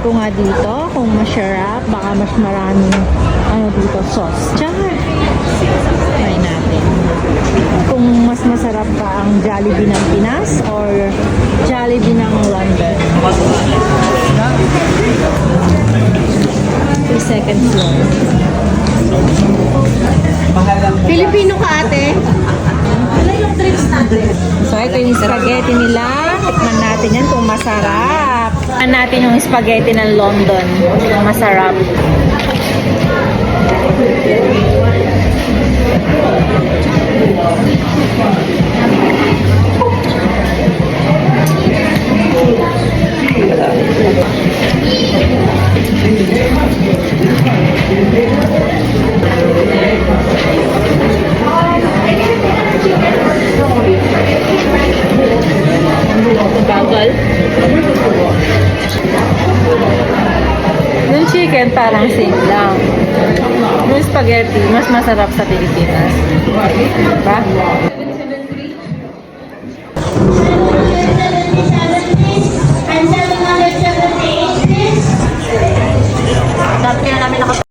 dito kung masarap. Baka mas maraming ano dito, sauce. Char! Try natin. Kung mas masarap ba ang Jollibee ng Pinas or Jollibee ng London. Sa second floor. Filipino ka ate? So, ito yung spaghetti nila. Tikman natin yan kung masarap. Natin yung spaghetti ng London. Masarap. chicken parang same lang. Yung spaghetti, mas masarap sa Pilipinas. Diba?